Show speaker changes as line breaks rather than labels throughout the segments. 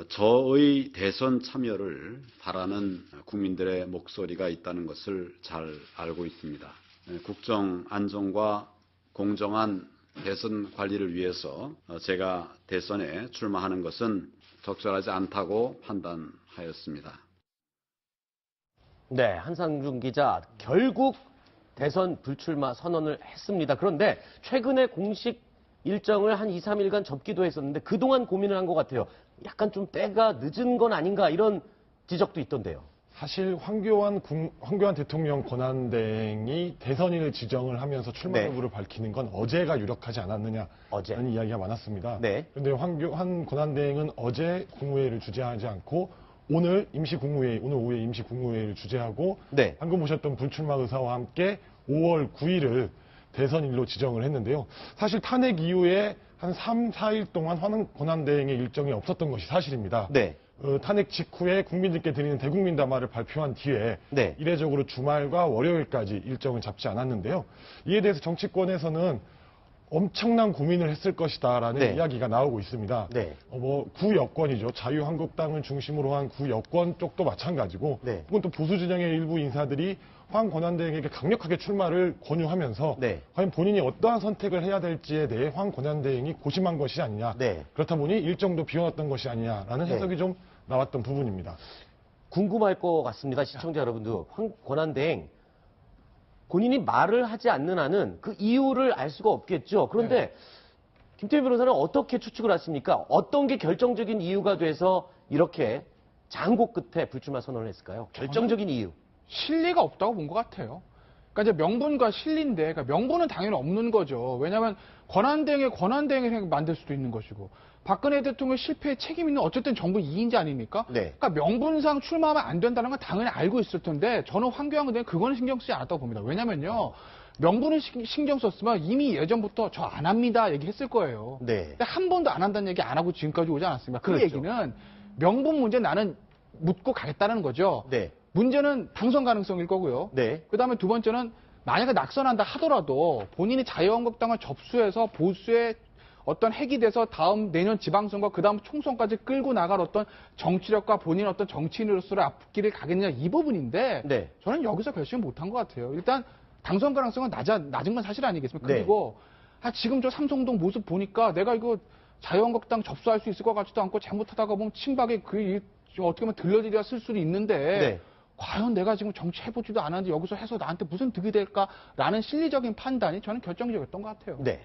어, 저의 대선 참여를 바라는 국민들의 목소리가 있다는 것을 잘 알고 있습니다. 예, 국정 안정과 공정한 대선 관리를 위해서 어, 제가 대선에 출마하는 것은 적절하지 않다고 판단하였습니다.
네, 한상중 기자 결국 대선 불출마 선언을 했습니다. 그런데 최근에 공식 일정을 한 2, 3일간 접기도 했었는데 그동안 고민을 한 것 같아요. 약간 좀 때가 늦은 건 아닌가 이런 지적도 있던데요.
사실 황교안, 국- 황교안 대통령 권한대행이 대선인을 지정을 하면서 출마
네.
여부를 밝히는 건 어제가 유력하지 않았느냐라는
어제.
이야기가 많았습니다.
네.
그런데 황교안 권한대행은 어제 국무회의를 주재하지 않고 오늘 임시 국무회의, 오늘 오후에 임시 국무회의를 주재하고
네.
방금 보셨던 불출마 의사와 함께 5월 9일을 대선일로 지정을 했는데요. 사실 탄핵 이후에 한 3, 4일 동안 황 권한대행의 일정이 없었던 것이 사실입니다.
네.
어, 탄핵 직후에 국민들께 드리는 대국민 담화를 발표한 뒤에
네.
이례적으로 주말과 월요일까지 일정을 잡지 않았는데요. 이에 대해서 정치권에서는 엄청난 고민을 했을 것이다라는
네.
이야기가 나오고 있습니다.
네.
어, 뭐 구여권이죠. 자유한국당을 중심으로 한 구여권 쪽도 마찬가지고
네.
혹은 또 보수 진영의 일부 인사들이 황 권한대행에게 강력하게 출마를 권유하면서
네.
과연 본인이 어떠한 선택을 해야 될지에 대해 황 권한대행이 고심한 것이 아니냐.
네.
그렇다 보니 일정도 비워놨던 것이 아니냐라는
네.
해석이 좀 나왔던 부분입니다.
궁금할 것 같습니다. 시청자 여러분도 황 권한대행 본인이 말을 하지 않는 한은 그 이유를 알 수가 없겠죠. 그런데 김태희 변호사는 어떻게 추측을 하십니까? 어떤 게 결정적인 이유가 돼서 이렇게 장고 끝에 불출마 선언을 했을까요? 결정적인 이유.
실리가 없다고 본 것 같아요. 그러니까 이제 명분과 실리인데, 그러니까 명분은 당연히 없는 거죠. 왜냐하면 권한대행의 권한대행을 만들 수도 있는 것이고, 박근혜 대통령 실패에 책임 있는 어쨌든 정부 2인자 아닙니까?
네.
그러니까 명분상 출마하면 안 된다는 건 당연히 알고 있을 텐데, 저는 황교안 대행 그거는 신경 쓰지 않았다고 봅니다. 왜냐면요, 명분을 시- 신경 썼으면 이미 예전부터 저 안 합니다 얘기했을 거예요.
네.
근데 한 번도 안 한다는 얘기 안 하고 지금까지 오지 않았습니까? 그
그렇죠.
얘기는 명분 문제 나는 묻고 가겠다는 거죠.
네.
문제는 당선 가능성일 거고요.
네.
그 다음에 두 번째는 만약에 낙선한다 하더라도 본인이 자유한국당을 접수해서 보수의 어떤 핵이 돼서 다음 내년 지방선거 그 다음 총선까지 끌고 나갈 어떤 정치력과 본인 어떤 정치인으로서의 앞길을 가겠느냐 이 부분인데
네.
저는 여기서 결심을 못한 것 같아요. 일단 당선 가능성은 낮아, 낮은 건 사실 아니겠습니까?
네.
그리고 아, 지금 저 삼성동 모습 보니까 내가 이거 자유한국당 접수할 수 있을 것 같지도 않고 잘못하다가 보면 친박에 그 일- 좀 어떻게 보면 들러리려 쓸 수도 있는데
네.
과연 내가 지금 정치 해보지도 않았는데 여기서 해서 나한테 무슨 득이 될까라는 실리적인 판단이 저는 결정적이었던 것 같아요.
네.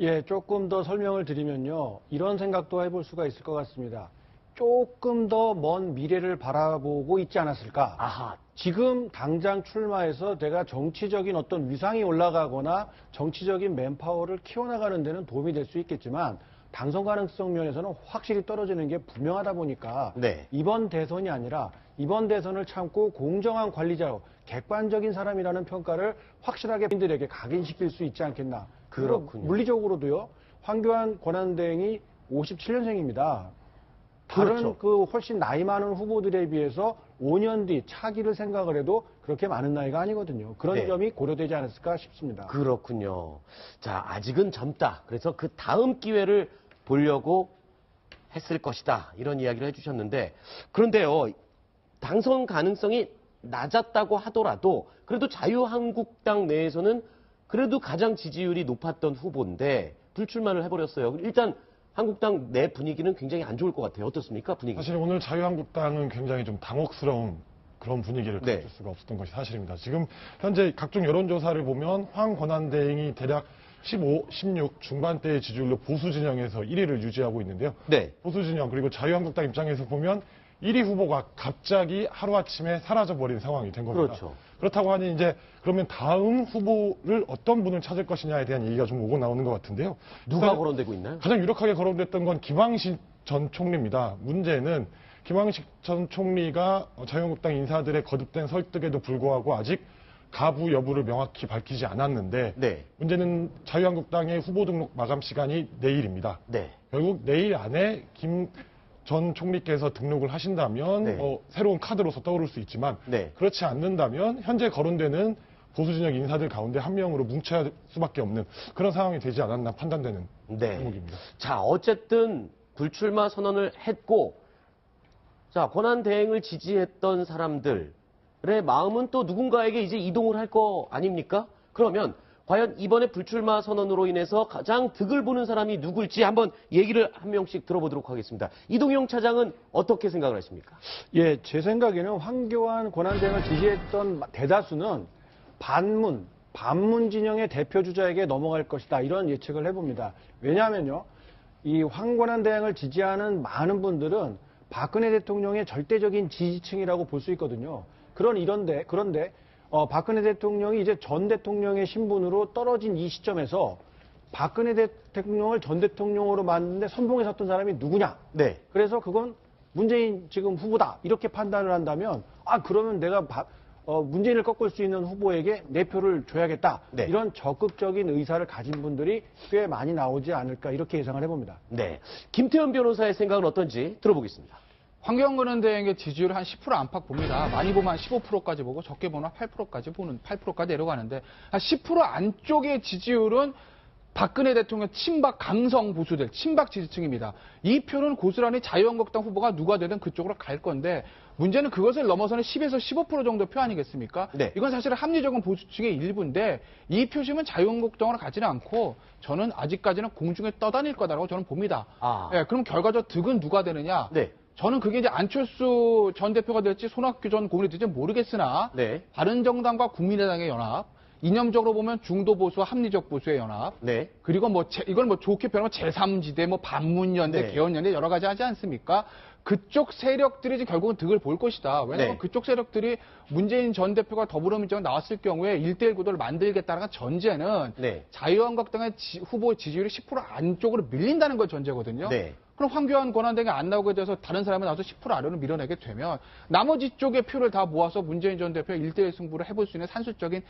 예, 조금 더 설명을 드리면요. 이런 생각도 해볼 수가 있을 것 같습니다. 조금 더 먼 미래를 바라보고 있지 않았을까?
아하.
지금 당장 출마해서 내가 정치적인 어떤 위상이 올라가거나 정치적인 맨파워를 키워나가는 데는 도움이 될 수 있겠지만 당선 가능성 면에서는 확실히 떨어지는 게 분명하다 보니까
네.
이번 대선이 아니라 이번 대선을 참고 공정한 관리자로 객관적인 사람이라는 평가를 확실하게 국민들에게 각인시킬 수 있지 않겠나.
그렇군요.
물리적으로도요. 황교안 권한대행이 57년생입니다. 다른
그렇죠.
그 훨씬 나이 많은 후보들에 비해서 5년 뒤 차기를 생각을 해도 그렇게 많은 나이가 아니거든요. 그런
네.
점이 고려되지 않았을까 싶습니다.
그렇군요. 자, 아직은 젊다. 그래서 그 다음 기회를 보려고 했을 것이다. 이런 이야기를 해주셨는데, 그런데요, 당선 가능성이 낮았다고 하더라도, 그래도 자유한국당 내에서는 그래도 가장 지지율이 높았던 후보인데, 불출마를 해버렸어요. 일단, 한국당 내 분위기는 굉장히 안 좋을 것 같아요. 어떻습니까? 분위기.
사실 오늘 자유한국당은 굉장히 좀 당혹스러운 그런 분위기를
네.
가질 수가 없었던 것이 사실입니다. 지금 현재 각종 여론조사를 보면 황 권한대행이 대략 15, 16 중반대의 지지율로 보수 진영에서 1위를 유지하고 있는데요.
네.
보수 진영 그리고 자유한국당 입장에서 보면 1위 후보가 갑자기 하루아침에 사라져버린 상황이 된 겁니다.
그렇죠.
그렇다고 하니 이제 그러면 다음 후보를 어떤 분을 찾을 것이냐에 대한 얘기가 좀 오고 나오는 것 같은데요.
누가 거론되고 있나요?
가장 유력하게 거론됐던 건 김황식 전 총리입니다. 문제는 김황식 전 총리가 자유한국당 인사들의 거듭된 설득에도 불구하고 아직 가부 여부를 명확히 밝히지 않았는데
네.
문제는 자유한국당의 후보 등록 마감 시간이 내일입니다.
네.
결국 내일 안에 김 전 총리께서 등록을 하신다면
네.
뭐 새로운 카드로서 떠오를 수 있지만
네.
그렇지 않는다면 현재 거론되는 보수 진영 인사들 가운데 한 명으로 뭉쳐야 할 수밖에 없는 그런 상황이 되지 않았나 판단되는
네.
대목입니다.
자, 어쨌든 불출마 선언을 했고 자, 권한 대행을 지지했던 사람들의 마음은 또 누군가에게 이제 이동을 할 거 아닙니까? 그러면 과연 이번에 불출마 선언으로 인해서 가장 득을 보는 사람이 누굴지 한번 얘기를 한 명씩 들어보도록 하겠습니다. 이동용 차장은 어떻게 생각을 하십니까?
예, 제 생각에는 황교안 권한대행을 지지했던 대다수는 반문, 반문 진영의 대표 주자에게 넘어갈 것이다. 이런 예측을 해봅니다. 왜냐하면요. 이 황권한 대행을 지지하는 많은 분들은 박근혜 대통령의 절대적인 지지층이라고 볼 수 있거든요. 그런 이런데 그런데 어, 박근혜 대통령이 이제 전 대통령의 신분으로 떨어진 이 시점에서 박근혜 대통령을 전 대통령으로 만드는데 선봉에 섰던 사람이 누구냐?
네.
그래서 그건 문재인 지금 후보다 이렇게 판단을 한다면 아 그러면 내가 바- 어, 문재인을 꺾을 수 있는 후보에게 내 표를 줘야겠다
네.
이런 적극적인 의사를 가진 분들이 꽤 많이 나오지 않을까 이렇게 예상을 해봅니다.
네. 김태현 변호사의 생각은 어떤지 들어보겠습니다.
권한대행의 지지율 한 10% 안팎 봅니다. 많이 보면 한 15%까지 보고 적게 보면 8%까지 보는 8%까지 내려가는데 한 10% 안쪽의 지지율은 박근혜 대통령 친박 강성 보수들 친박 지지층입니다. 이 표는 고스란히 자유한국당 후보가 누가 되든 그쪽으로 갈 건데 문제는 그것을 넘어서는 10에서 15% 정도 표 아니겠습니까?
네.
이건 사실 합리적인 보수층의 일부인데 이 표심은 자유한국당으로 가지는 않고 저는 아직까지는 공중에 떠다닐 거다라고 저는 봅니다.
아.
예, 그럼 결과적 득은 누가 되느냐?
네.
저는 그게 이제 안철수 전 대표가 될지 손학규 전 고문이 될지 모르겠으나
네.
바른정당과 국민의당의 연합, 이념적으로 보면 중도 보수와 합리적 보수의 연합,
네.
그리고 뭐 제, 이걸 뭐 좋게 표현하면 제3지대, 뭐 반문연대,
네.
개헌연대 여러 가지 하지 않습니까? 그쪽 세력들이 이제 결국은 득을 볼 것이다. 왜냐하면
네.
그쪽 세력들이 문재인 전 대표가 더불어민주당 나왔을 경우에 1대1 구도를 만들겠다는 전제는
네.
자유한국당의 지- 후보 지지율이 10% 안쪽으로 밀린다는 걸 전제거든요.
네.
그럼 황교안 권한대행이 안 나오게 돼서 다른 사람이 나와서 10% 아래로 밀어내게 되면 나머지 쪽의 표를 다 모아서 문재인 전 대표의 1대1 승부를 해볼 수 있는 산술적인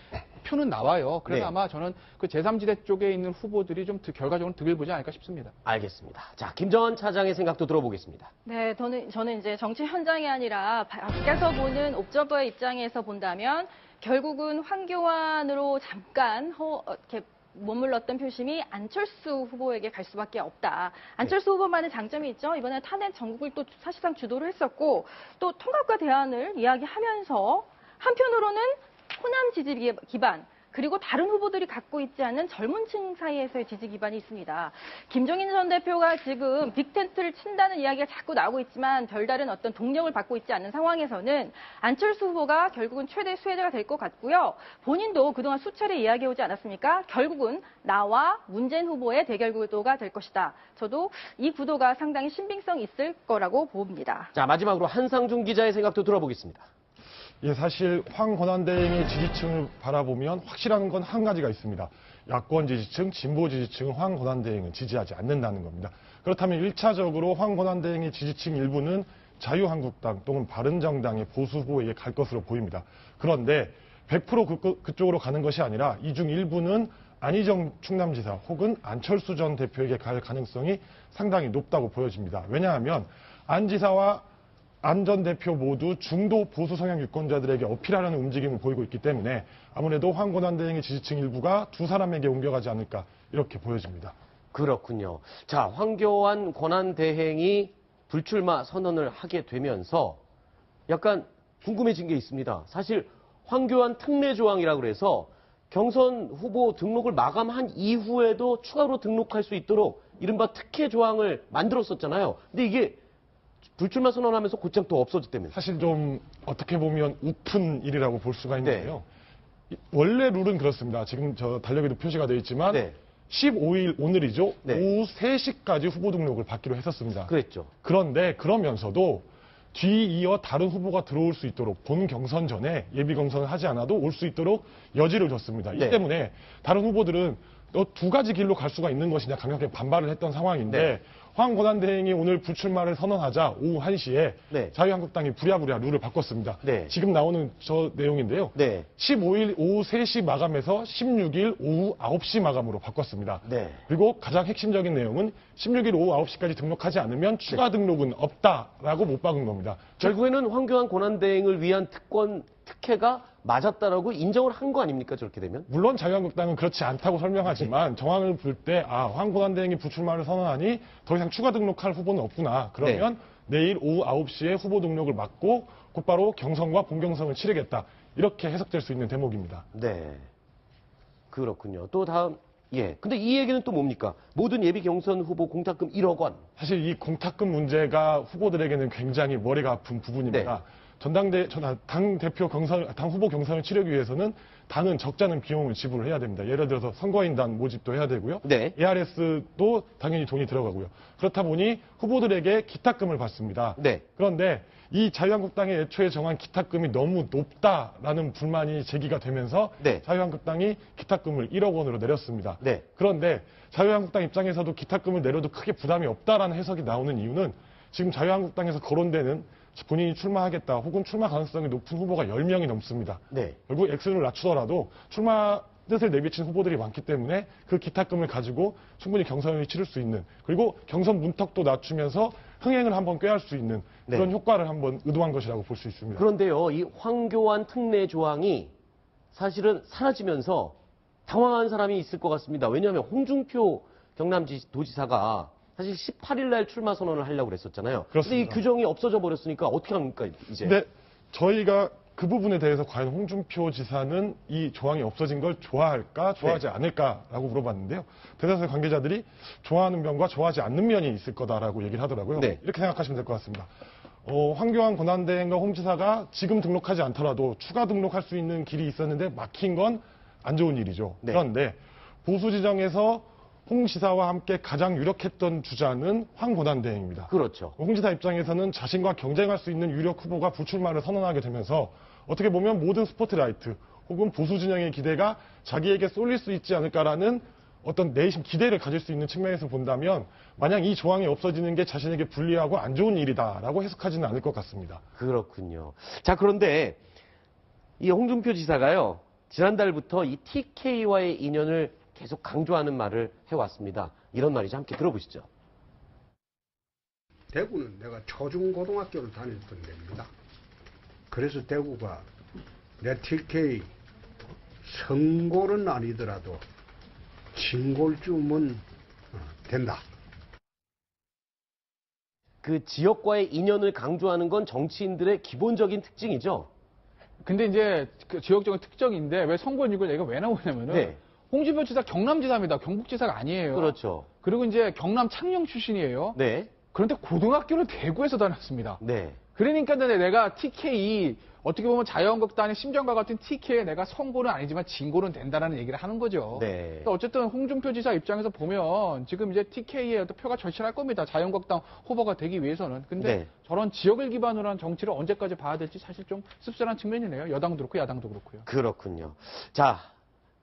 표는 나와요. 그래서
네.
아마 저는 그 제3지대 쪽에 있는 후보들이 좀 득- 결과적으로 득을 보지 않을까 싶습니다.
알겠습니다. 자, 김정한 차장의 생각도 들어보겠습니다.
네, 저는, 저는 이제 정치 현장이 아니라 밖에서 보는 옵저버의 입장에서 본다면 결국은 황교안으로 잠깐 허, 어, 이렇게 머물렀던 표심이 안철수 후보에게 갈 수밖에 없다. 안철수 후보만의 장점이 있죠. 이번에 탄핵 전국을 또 사실상 주도를 했었고 또 통합과 대안을 이야기하면서 한편으로는 호남 지지 기- 기반 그리고 다른 후보들이 갖고 있지 않은 젊은 층 사이에서의 지지 기반이 있습니다. 김종인 전 대표가 지금 빅텐트를 친다는 이야기가 자꾸 나오고 있지만 별다른 어떤 동력을 받고 있지 않는 상황에서는 안철수 후보가 결국은 최대 수혜자가 될 것 같고요. 본인도 그동안 수차례 이야기해오지 않았습니까? 결국은 나와 문재인 후보의 대결 구도가 될 것이다. 저도 이 구도가 상당히 신빙성 있을 거라고 봅니다.
자, 마지막으로 한상중 기자의 생각도 들어보겠습니다.
예, 사실 황 권한 대행의 지지층을 바라보면 확실한 건 한 가지가 있습니다. 야권 지지층, 진보 지지층은 황 권한 대행은 지지하지 않는다는 겁니다. 그렇다면 1차적으로 황 권한 대행의 지지층 일부는 자유한국당 또는 바른정당의 보수 후보에게 갈 것으로 보입니다. 그런데 100% 그, 그쪽으로 가는 것이 아니라 이 중 일부는 안희정 충남지사 혹은 안철수 전 대표에게 갈 가능성이 상당히 높다고 보여집니다. 왜냐하면 안 지사와 안 전 대표 모두 중도 보수 성향 유권자들에게 어필하려는 움직임을 보이고 있기 때문에 아무래도 황곤한 대행의 지지층 일부가 두 사람에게 옮겨가지 않을까 이렇게 보여집니다.
그렇군요. 자, 황교안 권한 대행이 불출마 선언을 하게 되면서 약간 궁금해진 게 있습니다. 사실 황교안 특례 조항이라고 그래서 경선 후보 등록을 마감한 이후에도 추가로 등록할 수 있도록 이른바 특혜 조항을 만들었었잖아요. 근데 이게 불출마 선언하면서 곧장 또 없어졌다면서.
사실 좀 어떻게 보면 우픈 일이라고 볼 수가
네.
있는데요. 이- 원래 룰은 그렇습니다. 지금 저 달력에도 표시가 되어 있지만
네.
15일 오늘이죠.
네.
오후 3시까지 후보 등록을 받기로 했었습니다.
그랬죠.
그런데 그러면서도 뒤이어 다른 후보가 들어올 수 있도록 본 경선 전에 예비 경선을 하지 않아도 올 수 있도록 여지를 줬습니다. 이
네.
때문에 다른 후보들은 너 두 가지 길로 갈 수가 있는 것이냐 강하게 반발을 했던 상황인데
네.
황 권한 대행이 오늘 불출마를 선언하자 오후 1시에
네.
자유한국당이 부랴부랴 룰을 바꿨습니다.
네.
지금 나오는 저 내용인데요.
네.
15일 오후 3시 마감에서 16일 오후 9시 마감으로 바꿨습니다.
네.
그리고 가장 핵심적인 내용은 16일 오후 9시까지 등록하지 않으면 추가 등록은 없다라고 못 박은 겁니다.
결국에는 황교안 권한 대행을 위한 특권, 특혜가 맞았다라고 인정을 한 거 아닙니까? 저렇게 되면?
물론 자유한국당은 그렇지 않다고 설명하지만 정황을 볼 때 아, 황고단대행이 부출마를 선언하니 더 이상 추가 등록할 후보는 없구나. 그러면 내일 오후 9시에 후보 등록을 막고 곧바로 경선과 본경선을 치르겠다. 이렇게 해석될 수 있는 대목입니다.
네. 그렇군요. 또 다음, 예. 근데 이 얘기는 또 뭡니까? 모든 예비 경선 후보 공탁금 1억 원.
사실 이 공탁금 문제가 후보들에게는 굉장히 머리가 아픈 부분입니다.
네.
전당대 전- 당 대표 경선 당 후보 경선을 치르기 위해서는 당은 적잖은 비용을 지불해야 됩니다. 예를 들어서 선거인단 모집도 해야 되고요.
네.
ARS도 당연히 돈이 들어가고요. 그렇다 보니 후보들에게 기탁금을 받습니다.
네.
그런데 이 자유한국당이 애초에 정한 기탁금이 너무 높다라는 불만이 제기가 되면서
네.
자유한국당이 기탁금을 1억 원으로 내렸습니다.
네.
그런데 자유한국당 입장에서도 기탁금을 내려도 크게 부담이 없다라는 해석이 나오는 이유는 지금 자유한국당에서 거론되는 본인이 출마하겠다 혹은 출마 가능성이 높은 후보가 10명이 넘습니다.
네.
결국 액수를 낮추더라도 출마 뜻을 내비친 후보들이 많기 때문에 그 기탁금을 가지고 충분히 경선을 치를 수 있는 그리고 경선 문턱도 낮추면서 흥행을 한번 꾀할 수 있는 그런
네.
효과를 한번 의도한 것이라고 볼 수 있습니다.
그런데요, 이 황교안 특례 조항이 사실은 사라지면서 당황한 사람이 있을 것 같습니다. 왜냐하면 홍준표 경남도지사가 사실 18일 날 출마 선언을 하려고 그랬었잖아요. 근데 이
그렇습니다.
규정이 없어져 버렸으니까 어떻게 합니까, 이제?
근데 저희가 그 부분에 대해서 과연 홍준표 지사는 이 조항이 없어진 걸 좋아할까, 좋아하지
네.
않을까라고 물어봤는데요. 대다수의 관계자들이 좋아하는 면과 좋아하지 않는 면이 있을 거다라고 얘기를 하더라고요.
네.
이렇게 생각하시면 될 것 같습니다. 어, 황교안 권한대행과 홍 지사가 지금 등록하지 않더라도 추가 등록할 수 있는 길이 있었는데 막힌 건 안 좋은 일이죠.
네.
그런데 보수 지정에서 홍 지사와 함께 가장 유력했던 주자는 황 권한대행입니다.
그렇죠.
홍 지사 입장에서는 자신과 경쟁할 수 있는 유력 후보가 불출마를 선언하게 되면서 어떻게 보면 모든 스포트라이트 혹은 보수 진영의 기대가 자기에게 쏠릴 수 있지 않을까라는 어떤 내심 기대를 가질 수 있는 측면에서 본다면 만약 이 조항이 없어지는 게 자신에게 불리하고 안 좋은 일이다라고 해석하지는 않을 것 같습니다.
그렇군요. 자, 그런데 이 홍준표 지사가요, 지난달부터 이 TK와의 인연을 계속 강조하는 말을 해왔습니다. 이런 말이죠. 함께 들어보시죠.
대구는 내가 초중고등학교를 다녔던 데입니다. 그래서 대구가 내 TK 성골은 아니더라도 진골쯤은 어, 된다.
그 지역과의 인연을 강조하는 건 정치인들의 기본적인 특징이죠.
근데 이제 그 지역적인 특정인데 왜 선거인육을 얘기가 왜 나오냐면은
네.
홍준표 지사 경남지사입니다. 경북지사가 아니에요.
그렇죠.
그리고 이제 경남 창녕 출신이에요.
네.
그런데 고등학교를 대구에서 다녔습니다.
네.
그러니까 내가 TK 어떻게 보면 자유한국당의 심정과 같은 TK에 내가 선고는 아니지만 진고는 된다라는 얘기를 하는 거죠.
네.
그러니까 어쨌든 홍준표 지사 입장에서 보면 지금 이제 TK의 어떤 표가 절실할 겁니다. 자유한국당 후보가 되기 위해서는. 근데
네.
저런 지역을 기반으로 한 정치를 언제까지 봐야 될지 사실 좀 씁쓸한 측면이네요. 여당도 그렇고 야당도 그렇고요.
그렇군요. 자,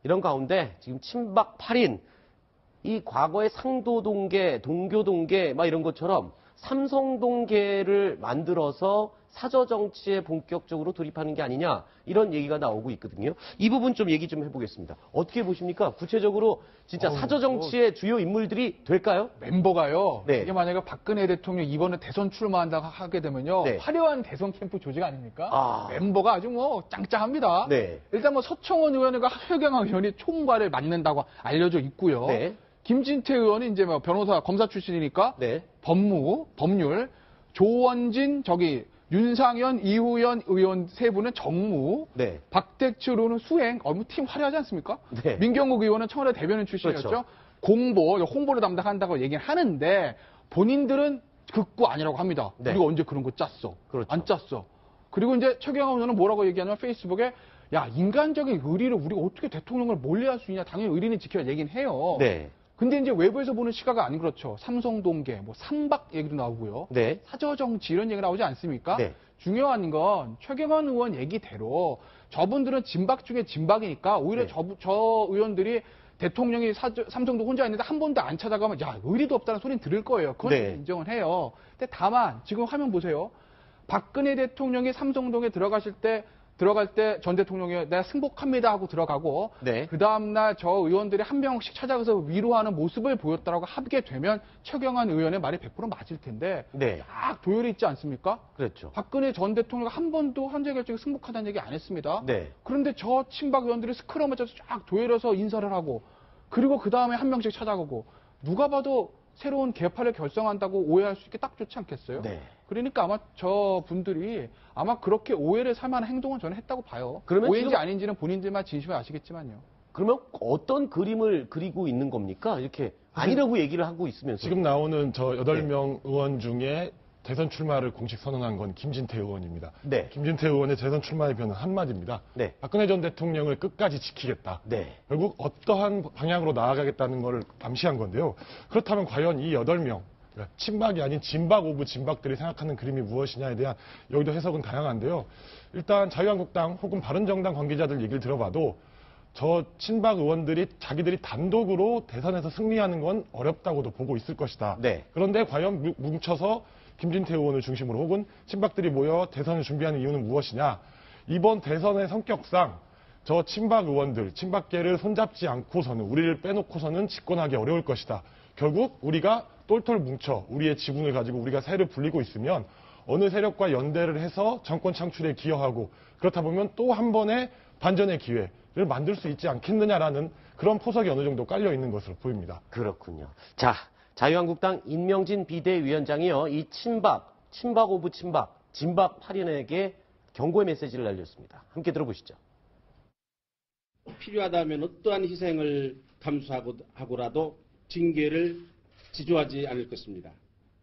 이런 가운데 지금 친박 8인 이 과거의 상도동계, 동교동계 막 이런 것처럼 삼성동계를 만들어서 사저 정치에 본격적으로 돌입하는 게 아니냐 이런 얘기가 나오고 있거든요. 이 부분 좀 얘기 좀 해보겠습니다. 어떻게 보십니까? 구체적으로 진짜
어우,
사저 정치의 주요 인물들이 될까요?
멤버가요.
네.
이게 만약에 박근혜 대통령 이번에 대선 출마한다고 하게 되면요.
네.
화려한 대선 캠프 조직 아닙니까?
아.
멤버가 아주 뭐 짱짱합니다.
네.
일단 뭐 서청원 의원과 하효경 의원이 총괄을 맡는다고 알려져 있고요.
네.
김진태 의원이 이제 뭐 변호사 검사 출신이니까
네.
법무, 법률, 조원진 저기 윤상현, 이후연 의원 세 분은 정무,
네.
박대출 의원은 수행, 어, 뭐팀 화려하지 않습니까?
네.
민경국 의원은 청와대 대변인 출신이었죠.
그렇죠.
공보, 홍보를 담당한다고 얘기는 하는데 본인들은 극구 아니라고 합니다.
네.
우리가 언제 그런 거 짰어?
그렇죠.
안 짰어. 그리고 이제 최경환 의원은 뭐라고 얘기하냐면 페이스북에 야 인간적인 의리를 우리가 어떻게 대통령을 몰래할 수 있냐? 당연히 의리는 지켜야 얘기는 해요.
네.
근데 이제 외부에서 보는 시각은 아닌 그렇죠. 삼성 동계, 뭐 삼박 얘기도 나오고요.
네.
사저정치 이런 얘기 나오지 않습니까?
네.
중요한 건 최경환 의원 얘기대로 저분들은 진박 중에 진박이니까 오히려
네.
저, 저 의원들이 대통령이 사저- 삼성도 혼자 있는데 한 번도 안 찾아가면 야 의리도 없다는 소리는 들을 거예요. 그건
네.
인정을 해요. 근데 다만 지금 화면 보세요. 박근혜 대통령이 삼성동에 들어가실 때 들어갈 때 전 대통령이 내가 승복합니다 하고 들어가고
네.
그 다음날 저 의원들이 한 명씩 찾아가서 위로하는 모습을 보였다라고 하게 되면 최경환 의원의 말이 100% 맞을 텐데
네.
딱 도열이 있지 않습니까?
그렇죠.
박근혜 전 대통령 한 번도 헌재 결정에 승복하다는 얘기 안 했습니다.
네.
그런데 저 친박 의원들이 스크럼을 짜서 쫙 도열해서 인사를 하고 그리고 그 다음에 한 명씩 찾아가고 누가 봐도 새로운 개파를 결성한다고 오해할 수 있게 딱 좋지 않겠어요?
네.
그러니까 아마 저 분들이 아마 그렇게 오해를 살 만한 행동을 저는 했다고 봐요.
그러면
오해인지
지금-
아닌지는 본인들만 진심을 아시겠지만요.
그러면 어떤 그림을 그리고 있는 겁니까? 이렇게 아니라고 얘기를 하고 있으면서.
지금 나오는 저
네.
여덟 명 의원 중에 대선 출마를 공식 선언한 건 김진태 의원입니다.
네.
김진태 의원의 대선 출마의 변은 한마디입니다.
네.
박근혜 전 대통령을 끝까지 지키겠다.
네.
결국 어떠한 방향으로 나아가겠다는 것을 암시한 건데요. 그렇다면 과연 이 여덟 명 그러니까 친박이 아닌 진박 오브 진박들이 생각하는 그림이 무엇이냐에 대한 여기도 해석은 다양한데요. 일단 자유한국당 혹은 바른정당 관계자들 얘기를 들어봐도 저 친박 의원들이 자기들이 단독으로 대선에서 승리하는 건 어렵다고도 보고 있을 것이다.
네.
그런데 과연 뭉- 뭉쳐서 김진태 의원을 중심으로 혹은 친박들이 모여 대선을 준비하는 이유는 무엇이냐? 이번 대선의 성격상 저 친박 의원들, 친박계를 손잡지 않고서는 우리를 빼놓고서는 집권하기 어려울 것이다. 결국 우리가 똘똘 뭉쳐 우리의 지분을 가지고 우리가 새를 불리고 있으면 어느 세력과 연대를 해서 정권 창출에 기여하고 그렇다 보면 또 한 번의 반전의 기회를 만들 수 있지 않겠느냐라는 그런 포석이 어느 정도 깔려 있는 것으로 보입니다.
그렇군요. 자, 자유한국당 임명진 비대위원장이요. 이 친박, 친박 오브 친박, 진박 8인에게 경고의 메시지를 날렸습니다. 함께 들어보시죠.
필요하다면 어떠한 희생을 감수하고라도 징계를 지조하지 않을 것입니다.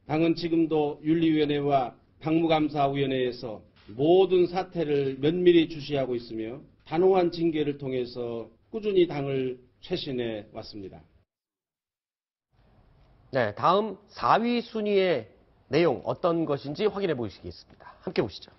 당은 지금도 윤리위원회와 당무감사위원회에서 모든 사태를 면밀히 주시하고 있으며 단호한 징계를 통해서 꾸준히 당을 쇄신해 왔습니다.
네, 다음 4위 순위의 내용 어떤 것인지 확인해 보시겠습니다. 함께 보시죠.